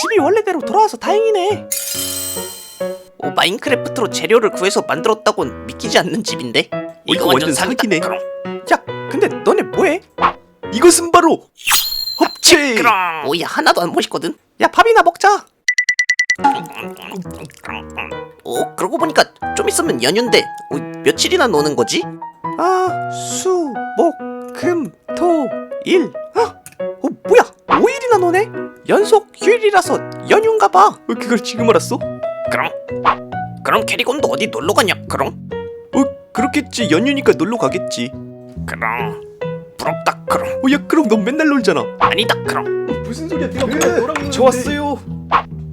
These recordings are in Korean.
집이 원래대로 돌아와서 다행이네. 어, 마인크래프트로 재료를 구해서 만들었다곤 믿기지 않는 집인데 이거 완전 사기네. 야, 근데 너네 뭐해? 이것은 바로 합체. 그럼 오야 하나도 안 멋있거든 야, 밥이나 먹자. 어 그러고 보니까 좀 있으면 연휴인데 어, 며칠이나 노는 거지? 아, 수, 목, 금, 토, 일. 아? 5일이나 노네? 연속 휴일이라서 연휴인가 봐. 어, 그걸 지금 알았어? 그럼 그럼 캐리건도 어디 놀러 가냐 그럼 어, 그렇겠지. 연휴니까 놀러 가겠지. 그럼 부럽다 그럼 어, 야, 그럼 넌 맨날 놀잖아. 아니다 그럼 무슨 소리야? 내가 맨날 너랑 놀았는데. 좋았어요.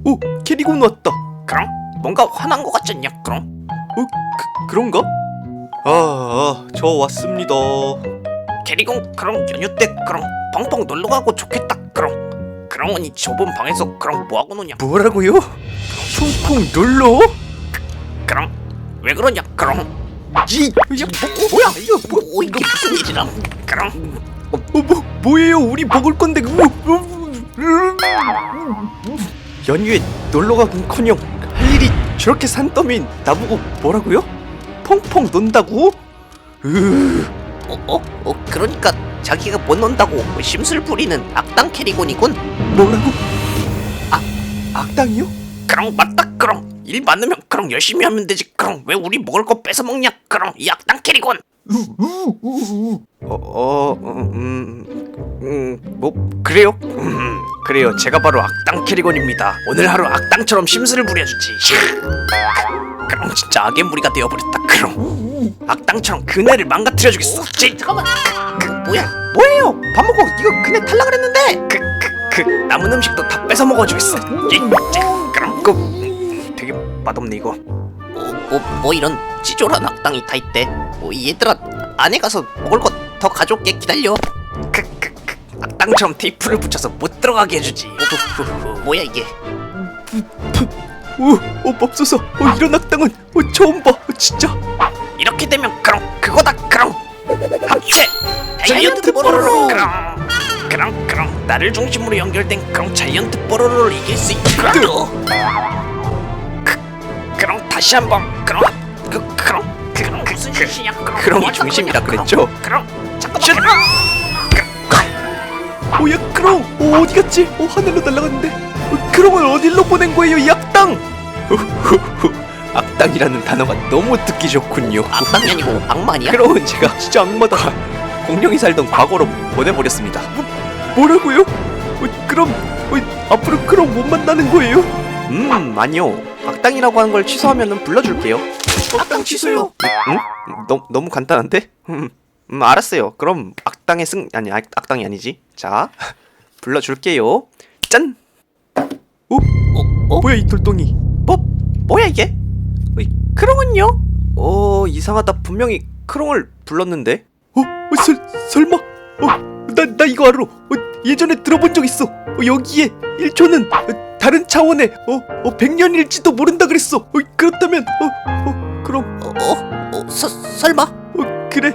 오, 캐리곤 왔다. 그럼 뭔가 화난 거 같지 않냐 그럼 어, 그, 그런가? 아, 아, 저 왔습니다. 캐리건 그럼 연휴 때 그럼 펑펑 놀러 가고 좋겠다 그러니 좁은 방에서 그럼 뭐 하고 노냐 뭐라고요? 퐁퐁 놀러? 그럼 왜 그러냐 그럼 이, 야, 뭐, 뭐야? 이거 뭐, 오 이게 무슨 일이람 그럼 어, 뭐, 뭐예요? 우리 먹을 건데 그거. 연휴에 놀러 가긴커녕 할 일이 저렇게 산더미 나보고 뭐라고요? 펑펑 논다고? 으, 어, 어, 어 그러니까 자기가 못 논다고 심술 부리는 악당 캐리곤이군 뭐라고? 아, 악당이요? 그럼 맞다 그럼 일 많으면 그럼 열심히 하면 되지 그럼 왜 우리 먹을 거 뺏어 먹냐 그럼 이 악당 캐리곤 어, 어, 음, 음, 뭐 그래요? 음, 그래요. 제가 바로 악당 캐리건입니다. 오늘 하루 악당처럼 심술을 부려주지 그럼 진짜 악의 무리가 되어버렸다 그럼 악당처럼 그네를 망가뜨려 주겠어 제, 잠깐만 그, 그 뭐야 뭐예요? 밥 먹고 이거 그네 탈라 그랬는데. 그, 그, 그 남은 음식도 다 뺏어 먹어주겠어 예, 제, 그럼 이거 되게 맛없네 이거. 뭐, 뭐, 뭐 이런 찌졸한 악당이 다 있대. 뭐, 얘들아 안에 가서 먹을 거더 가져올게. 기다려. 그, 그, 그 악당처럼 테이프를 붙여서 못 들어가게 해주지. 우후후후, 뭐야 이게? 오, 어, 맙소사. 어, 이런 악당은 어, 처음 봐. 어, 진짜. 이렇게 되면 그럼 그거다 그럼. 합체. 자이언트 뽀로로. 그럼 그럼 그럼 나를 중심으로 연결된 그럼 자이언트 뽀로로를 이길 수 있다 그, 그럼 다시 한번 그럼 그 그럼 그럼 무슨 짓이냐 그럼 그럼이 뭐 중심이라 그랬죠? 그럼 잠깐만 그럼 그, 오, 야, 크롱. 어, 어디 갔지? 어, 하늘로 날아갔는데. 어, 크롱을 어디로 보낸 거예요, 이 악당? 후후후. 악당이라는 단어가 너무 듣기 좋군요. 그 악당이 아니고 악마 아니야? 크롱은 제가 진짜 악마다. 공룡이 살던 과거로 보내버렸습니다. 뭐, 뭐라고요? 어, 그럼 어, 앞으로 크롱 못 만나는 거예요? 음, 아니요. 악당이라고 하는 걸 취소하면 불러줄게요. 악당 취소요 응? 너, 너무 간단한데? 음, 음, 알았어요. 그럼 악당의 승 아니 악, 악당이 아니지. 자, 불러줄게요. 짠. 오, 어? 어? 뭐야 이 돌덩이? 뭐 뭐야 이게? 크롱은요? 어 이상하다. 분명히 크롱을 불렀는데. 어, 어 설, 설마? 어, 나, 나 이거 알아. 어, 예전에 들어본 적 있어. 어, 여기에 1초는 어, 다른 차원의 어, 어 100년일지도 모른다 그랬어. 어, 그렇다면 어, 어, 그럼 어? 어? 어? 서, 설마? 어, 그래.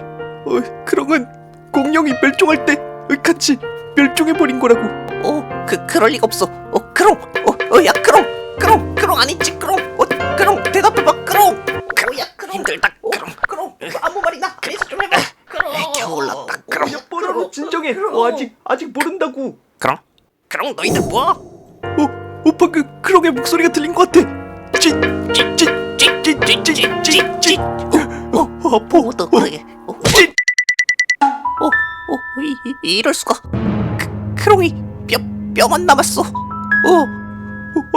어, 크롱은 공룡이 멸종할 때 어, 같이 멸종해 버린 거라고. 어? 그, 그럴 리가 없어 어? 크롱! 어? 어? 야 크롱! 크롱! 크롱 아니지? 크롱! 크롱 너희들 뭐? 어, 어 방금 크롱의 목소리가 들린 것 같아. 찌 찌 찌 찌 찌 찌 찌찌. 어, 어, 아파. 어떡하게 어? 찌. 어? 어? 이, 이, 이럴 수가 크, 크롱이 뼈, 뼈만 남았어 어,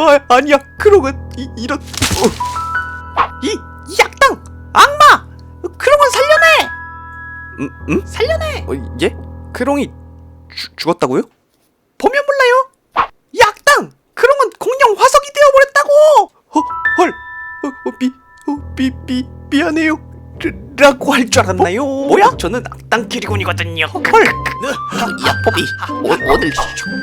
어, 아, 아니야. 크롱은 이, 이런. 어. 이, 이 악당! 악마! 크롱은 살려내! 음, 음? 살려내! 어, 예? 크롱이 죽- 죽었다고요? 보면 몰라요 이 악당! 크롱은 공룡 화석이 되어버렸다고! 어, 헐. 어, 어, 미, 어, 미, 미, 미안해요. 라- 라고 할 줄 알았나요? 뭐 야? 저는 악당 키리곤이거든요 헐. 야 포비 오, 오늘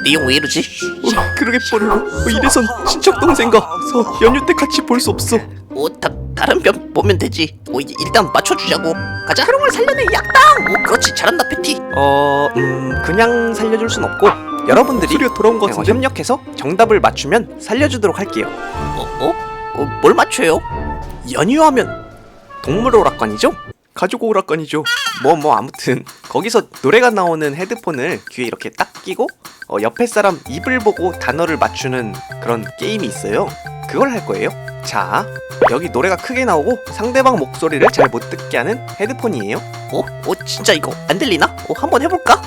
내용 왜 이러지? 어, 그러게 뽀로로. 어, 이래선 친척 동생과 서 연휴 때 같이 볼 수 없어. 오, 다, 다른 편 보면 되지 오, 일단 맞춰주자고 가자 크롱을 살려내 이 악당! 오 그렇지 잘한다 패티 어, 음, 그냥 살려줄 순 없고 여러분들이 소리가 돌아온 것 어, 같은데? 협력해서 정답을 맞추면 살려주도록 할게요. 어? 어? 어? 뭘 맞춰요? 연유하면 동물 오락관이죠? 가족 오락관이죠. 뭐 뭐 아무튼 거기서 노래가 나오는 헤드폰을 귀에 이렇게 딱 끼고 어, 옆에 사람 입을 보고 단어를 맞추는 그런 게임이 있어요. 그걸 할 거예요. 자 여기 노래가 크게 나오고 상대방 목소리를 잘 못 듣게 하는 헤드폰이에요. 어? 어? 진짜 이거 안 들리나? 어? 한번 해볼까?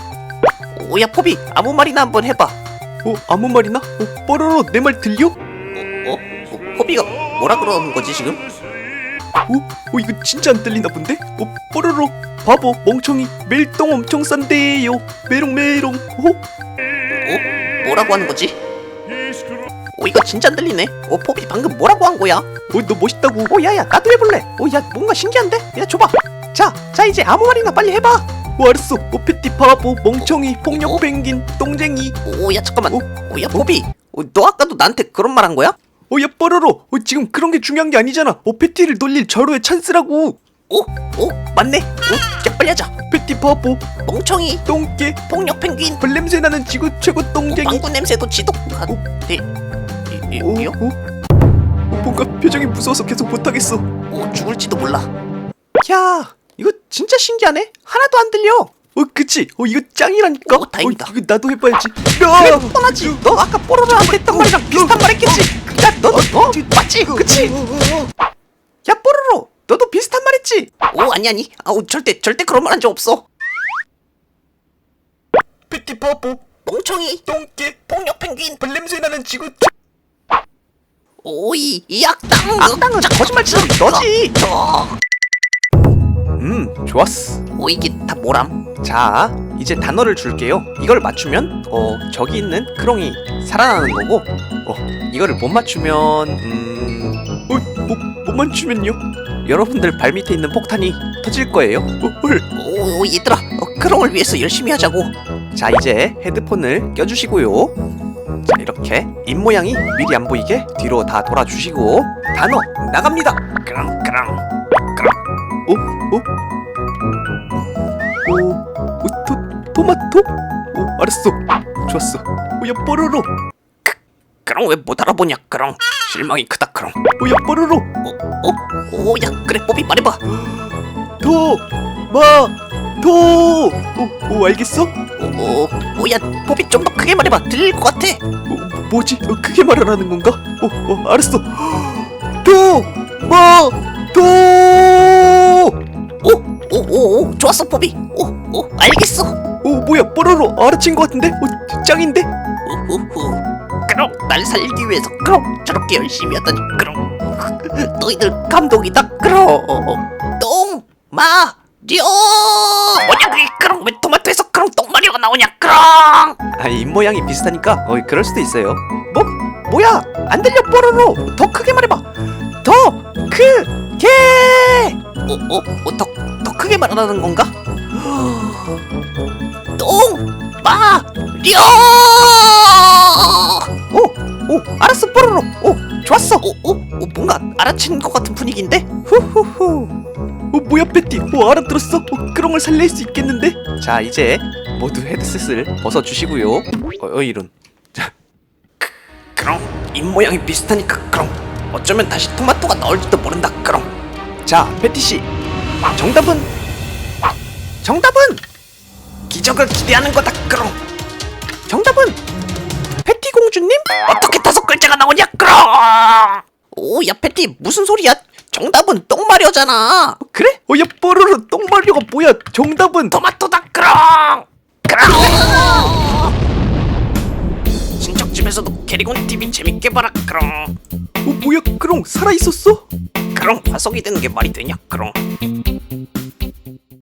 오, 야 포비 아무 말이나 한번 해봐. 어 아무 말이나? 어 뽀로로 내 말 들려? 어? 어? 포비가 뭐라 그러는 거지 지금? 어? 어 이거 진짜 안 들리나 본데? 어 뽀로로 바보 멍청이 멜똥 엄청 싼데요 메롱메롱 어? 어? 뭐라고 하는 거지? 오 이거 진짜 안 들리네. 오 포비 방금 뭐라고 한 거야? 어 너 멋있다고 어 야야 나도 해볼래 어 야 뭔가 신기한데? 야 줘봐 자 자 이제 아무 말이나 빨리 해봐 어 알았어 어 패티 바보 멍청이 폭력 펭귄 똥쟁이 오야 잠깐만. 어? 오야 포비. 어, 너 아까도 나한테 그런 말 한 거야? 어야 뽀로로 어 지금 그런 게 중요한 게 아니잖아 어 패티를 놀릴 절호의 찬스라고 오? 오? 맞네. 오? 야 빨리 하자. 패티 바보 멍청이 똥개 폭력 펭귄 벌냄새 나는 지구 최고 똥쟁이 방구 냄새도 지독한. 오. 네. 이, 이, 어, 이요? 어? 어, 뭔가 표정이 무서워서 계속 못하겠어 오 죽을지도 몰라. 야 이거 진짜 신기하네 하나도 안 들려 어 그치 어 이거 짱이라니까 오, 다행이다. 어, 이거 나도 해봐야지 야, 야 뻔하지. 너 아까 뽀로로한테 했던 말이랑 비슷한 말 했겠지. 야, 너도 어? 맞지? 그치? 야 뽀로로 너도 비슷한 말 했지 오, 아니 아니. 아우 절대 절대 그런 말 한 적 없어. 피티 바보 멍청이 똥개 폭력 펭귄 벌냄새 나는 지구 오이 이 악당 악당은 거짓말 치는 너지 어. 음 좋았어 오 이게 다 뭐람? 자 이제 단어를 줄게요 이걸 맞추면 어 저기 있는 크롱이 살아나는 거고 어 이거를 못 맞추면 음어못 못 맞추면요 여러분들 발 밑에 있는 폭탄이 터질 거예요 어, 헐. 오, 오 얘들아 어, 크롱을 위해서 열심히 하자고. 자 이제 헤드폰을 껴주시고요 자 이렇게 입 모양이 미리 안 보이게 뒤로 다 돌아주시고 단어 나갑니다 그럼. 알았어 좋았어 어야 뽀로로 그럼 왜 못 알아보냐? 그럼 실망이 크다. 그럼. 어야 뽀로로 어? 어? 오야 그래 뽀비 말해봐. 도! 마! 도! 어, 어 알겠어? 어, 오, 오야 뽀비 좀 더 크게 말해봐. 들릴 것 같아. 뭐지? 어, 크게 말하라는 건가? 어, 어 알았어 도! 마! 도! 오, 오, 오, 오 좋았어 뽀비. 오, 오 알겠어. 어 뭐야 뽀로로 알아챈 것 같은데? 어 짱인데? 우후후. 그럼 날 살리기 위해서 그럼 저렇게 열심히 하다니. 그럼. 너희들 감독이다. 그럼. 똥마려. 뭐냐 그게? 그럼 왜 토마토에서 그럼 똥마려가 나오냐? 그럼. 아 입모양이 비슷하니까 어 그럴 수도 있어요. 뭐? 뭐야? 안 들려 뽀로로. 더 크게 말해봐. 더 크게. 어어더 크게 말하는 건가 똥마려 오 알았어 뽀로로. 오 좋았어. 오, 오, 오 뭔가 알아챈 것 같은 분위기인데? 후후후. 어 뭐야 패티? 어 알아들었어? 어 그런 살릴 수 있겠는데? 자 이제 모두 헤드셋을 벗어주시고요. 어, 어 이런. 그럼. 입 모양이 비슷하니까 그럼. 어쩌면 다시 토마토가 나올지도 모른다 그럼. 자 패티씨. 정답은? 정답은 기적을 기대하는 거다 그럼. 정답은 패티 공주님? 어떻게 다섯 글자가 나오냐 그럼! 오야 패티 무슨 소리야? 정답은 똥마려잖아. 그래? 어야 뽀로로 똥마리오가 뭐야? 정답은 토마토다 그럼! 그럼! 친척집에서도 캐리곤 TV 재밌게 봐라 그럼! 어 뭐야 그럼? 살아있었어? 그럼 화석이 되는 게 말이 되냐 그럼